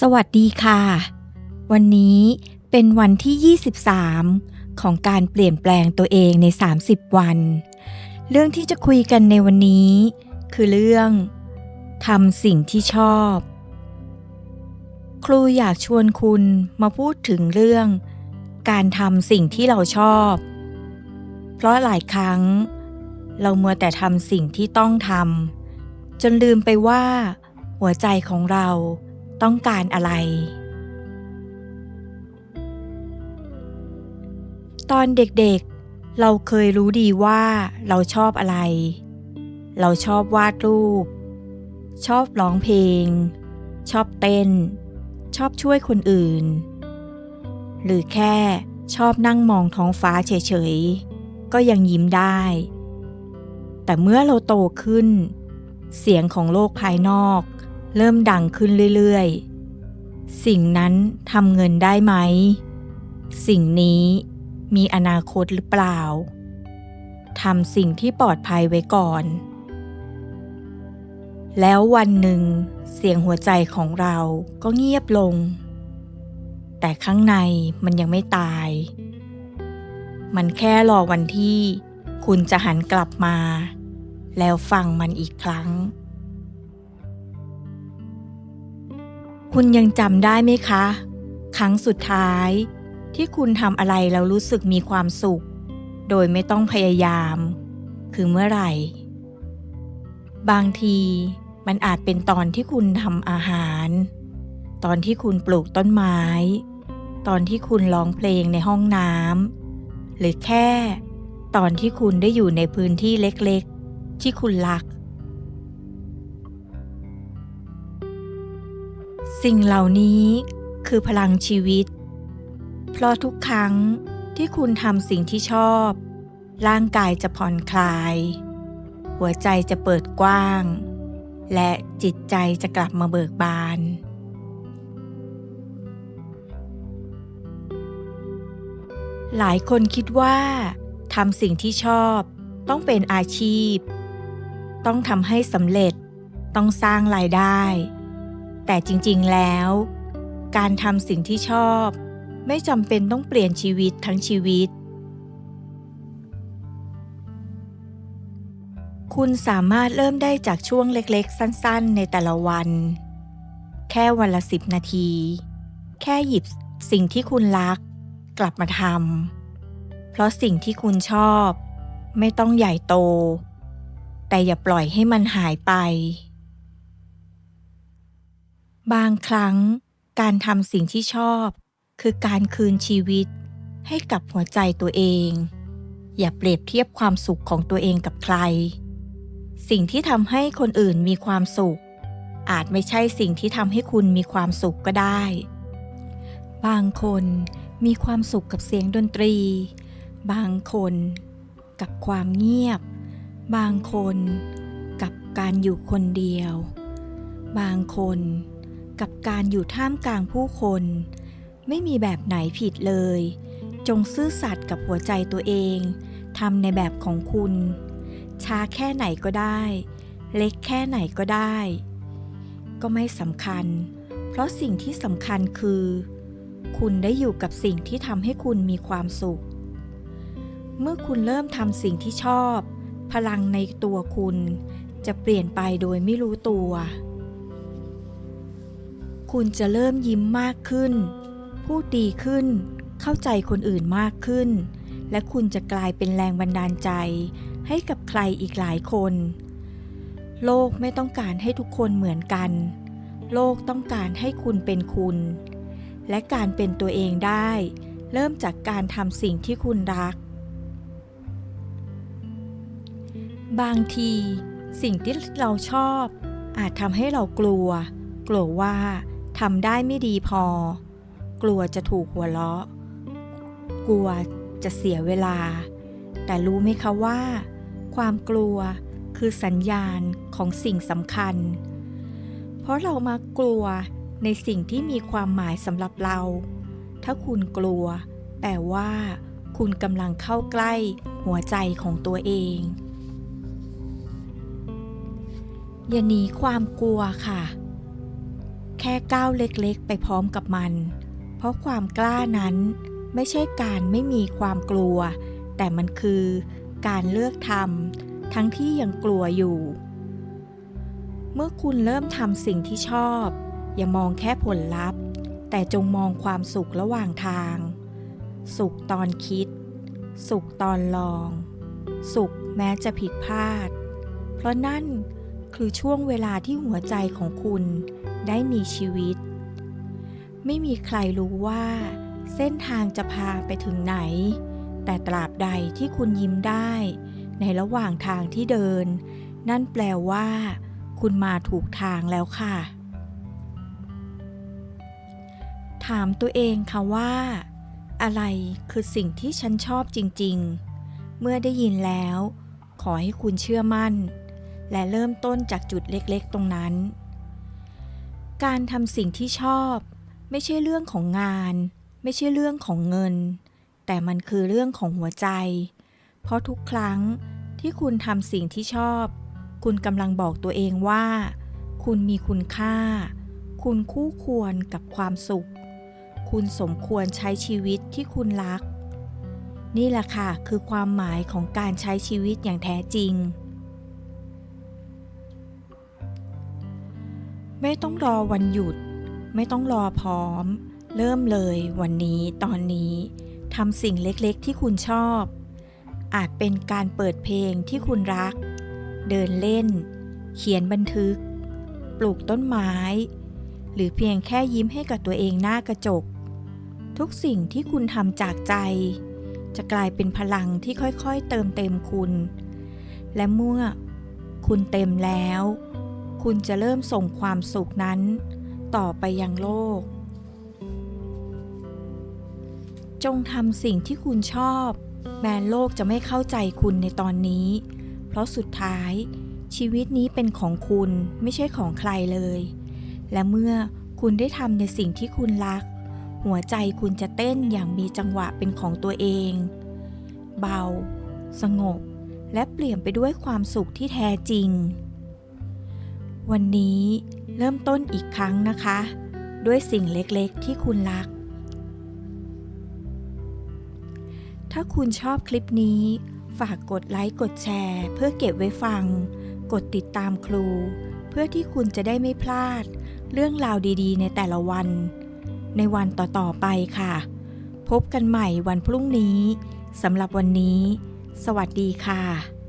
สวัสดีค่ะ วันนี้เป็นวันที่ 23 ของการเปลี่ยนแปลงตัวเองใน 30 วัน เรื่องที่จะคุยกันในวันนี้ คือเรื่องทำสิ่งที่ชอบ ครูอยากชวนคุณมาพูดถึงเรื่อง การทำสิ่งที่เราชอบ เพราะหลายครั้ง เราเมัวแต่ทำสิ่งที่ต้องทำจนลืมไปว่า หัวใจของเรา ต้องการอะไร ตอนเด็กๆ เราเคยรู้ดีว่าเราชอบอะไร เราชอบวาดรูป ชอบร้องเพลง ชอบเต้น ชอบช่วยคนอื่น หรือแค่ชอบนั่งมองท้องฟ้าเฉยๆ ก็ยังยิ้มได้ แต่เมื่อเราโตขึ้น เสียงของโลกภายนอก เริ่มดังขึ้นเรื่อยๆ สิ่งนั้นทำเงินได้ไหม สิ่งนี้มีอนาคตหรือเปล่า ทำสิ่งที่ปลอดภัยไว้ก่อน แล้ววันหนึ่งเสียงหัวใจของเราก็เงียบลง แต่ข้างในมันยังไม่ตาย มันแค่รอวันที่คุณจะหันกลับมา แล้วฟังมันอีกครั้ง คุณยังจำได้ไหมคะ ครั้งสุดท้าย ที่คุณทำอะไรแล้วรู้สึกมีความสุข โดยไม่ต้องพยายาม คือเมื่อไหร่ บางทีมันอาจเป็นตอนที่คุณทำอาหาร ตอนที่คุณปลูกต้นไม้ ตอนที่คุณร้องเพลงในห้องน้ำหรือแค่ ตอนที่คุณได้อยู่ในพื้นที่เล็กๆ ที่คุณรัก สิ่งเหล่านี้คือพลังชีวิต เพราะทุกครั้งที่คุณทำสิ่งที่ชอบ ร่างกายจะผ่อนคลาย หัวใจจะเปิดกว้าง และจิตใจจะกลับมาเบิกบาน หลายคนคิดว่าทำสิ่งที่ชอบต้องเป็นอาชีพ ต้องทำให้สำเร็จ ต้องสร้างรายได้ แต่จริงๆแล้ว การทำสิ่งที่ชอบ ไม่จำเป็นต้องเปลี่ยนชีวิตทั้งชีวิต คุณสามารถเริ่มได้จากช่วงเล็กๆ สั้นๆ ในแต่ละวัน แค่วันละสิบนาที แค่หยิบสิ่งที่คุณรัก กลับมาทำเพราะสิ่งที่คุณชอบ ไม่ต้องใหญ่โต แต่อย่าปล่อยให้มันหายไป บางครั้งการทำสิ่งที่ชอบ คือการคืนชีวิต ให้กับหัวใจตัวเอง อย่าเปรียบเทียบความสุขของตัวเองกับใคร สิ่งที่ทำให้คนอื่นมีความสุข อาจไม่ใช่สิ่งที่ทำให้คุณมีความสุขก็ได้ บางคนมีความสุขกับเสียงดนตรี บางคนกับความเงียบ บางคนกับการอยู่คนเดียว บางคน กับการอยู่ท่ามกลางผู้คน ไม่มีแบบไหนผิดเลย จงซื่อสัตย์กับหัวใจตัวเองทำในแบบของคุณ ช้าแค่ไหนก็ได้ เล็กแค่ไหนก็ได้ ก็ไม่สำคัญ เพราะสิ่งที่สำคัญคือ คุณได้อยู่กับสิ่งที่ทำให้คุณมีความสุข เมื่อคุณเริ่มทำสิ่งที่ชอบ พลังในตัวคุณจะเปลี่ยนไปโดยไม่รู้ตัว คุณจะเริ่มยิ้มมากขึ้น พูดดีขึ้น เข้าใจคนอื่นมากขึ้น และคุณจะกลายเป็นแรงบันดาลใจ ให้กับใครอีกหลายคน โลกไม่ต้องการให้ทุกคนเหมือนกัน โลกต้องการให้คุณเป็นคุณ และการเป็นตัวเองได้ เริ่มจากการทำสิ่งที่คุณรัก บางที สิ่งที่เราชอบอาจทำให้เรากลัว กลัวว่า ทำได้ไม่ดีพอ กลัวจะถูกหัวเราะ กลัวจะเสียเวลา แต่รู้ไหมคะว่า ความกลัวคือสัญญาณของสิ่งสำคัญ เพราะเรามากลัวในสิ่งที่มีความหมายสำหรับเรา ถ้าคุณกลัว แปลว่า คุณกำลังเข้าใกล้ หัวใจของตัวเอง อย่าหนีความกลัวค่ะ แค่ก้าวเล็กๆ ไปพร้อมกับมัน เพราะความกล้านั้นไม่ใช่การไม่มีความกลัว แต่มันคือการเลือกทำทั้งที่ยังกลัวอยู่ เมื่อคุณเริ่มทำสิ่งที่ชอบ อย่ามองแค่ผลลัพธ์ แต่จงมองความสุขระหว่างทาง สุขตอนคิด สุขตอนลอง สุขแม้จะผิดพลาด เพราะนั่น คือช่วงเวลาที่หัวใจของคุณได้มีชีวิต ไม่มีใครรู้ว่า เส้นทางจะพาไปถึงไหน แต่ตราบใดที่คุณยิ้มได้ ในระหว่างทางที่เดิน นั่นแปลว่า คุณมาถูกทางแล้วค่ะ ถามตัวเองค่ะว่า อะไรคือสิ่งที่ฉันชอบจริง ๆ เมื่อได้ยินแล้ว ขอให้คุณเชื่อมั่น และเริ่มต้นจากจุดเล็กๆ ตรงนั้น การทำสิ่งที่ชอบ ไม่ใช่เรื่องของงาน ไม่ใช่เรื่องของเงิน แต่มันคือเรื่องของหัวใจ เพราะทุกครั้งที่คุณทำสิ่งที่ชอบ คุณกำลังบอกตัวเองว่า คุณมีคุณค่า คุณคู่ควรกับความสุข คุณสมควรใช้ชีวิตที่คุณรัก นี่แหละค่ะคือความหมายของการใช้ชีวิตอย่างแท้จริง ไม่ต้องรอวันหยุด ไม่ต้องรอพร้อม เริ่มเลยวันนี้ตอนนี้ทำสิ่งเล็กๆที่คุณชอบ อาจเป็นการเปิดเพลงที่คุณรัก เดินเล่น เขียนบันทึก ปลูกต้นไม้ หรือเพียงแค่ยิ้มให้กับตัวเองหน้ากระจก ทุกสิ่งที่คุณทำจากใจ จะกลายเป็นพลังที่ค่อยๆเติมเต็มคุณ และเมื่อคุณเต็มแล้ว คุณจะเริ่มส่งความสุขนั้น ต่อไปยังโลก จงทำสิ่งที่คุณชอบ แม้โลกจะไม่เข้าใจคุณในตอนนี้ เพราะสุดท้ายชีวิตนี้เป็นของคุณไม่ใช่ของใครเลย และเมื่อคุณได้ทำในสิ่งที่คุณรัก หัวใจคุณจะเต้นอย่างมีจังหวะเป็นของตัวเอง เบา สงบ และเปลี่ยนไปด้วยความสุขที่แท้จริง วันนี้เริ่มต้นอีกครั้งนะคะ ด้วยสิ่งเล็กๆที่คุณรัก ถ้าคุณชอบคลิปนี้ ฝากกดไลค์กดแชร์ เพื่อเก็บไว้ฟัง กดติดตามครู เพื่อที่คุณจะได้ไม่พลาด เรื่องราวดีๆ ในแต่ละวัน ในวันต่อๆไปค่ะ พบกันใหม่วันพรุ่งนี้สำหรับวันนี้ สวัสดีค่ะ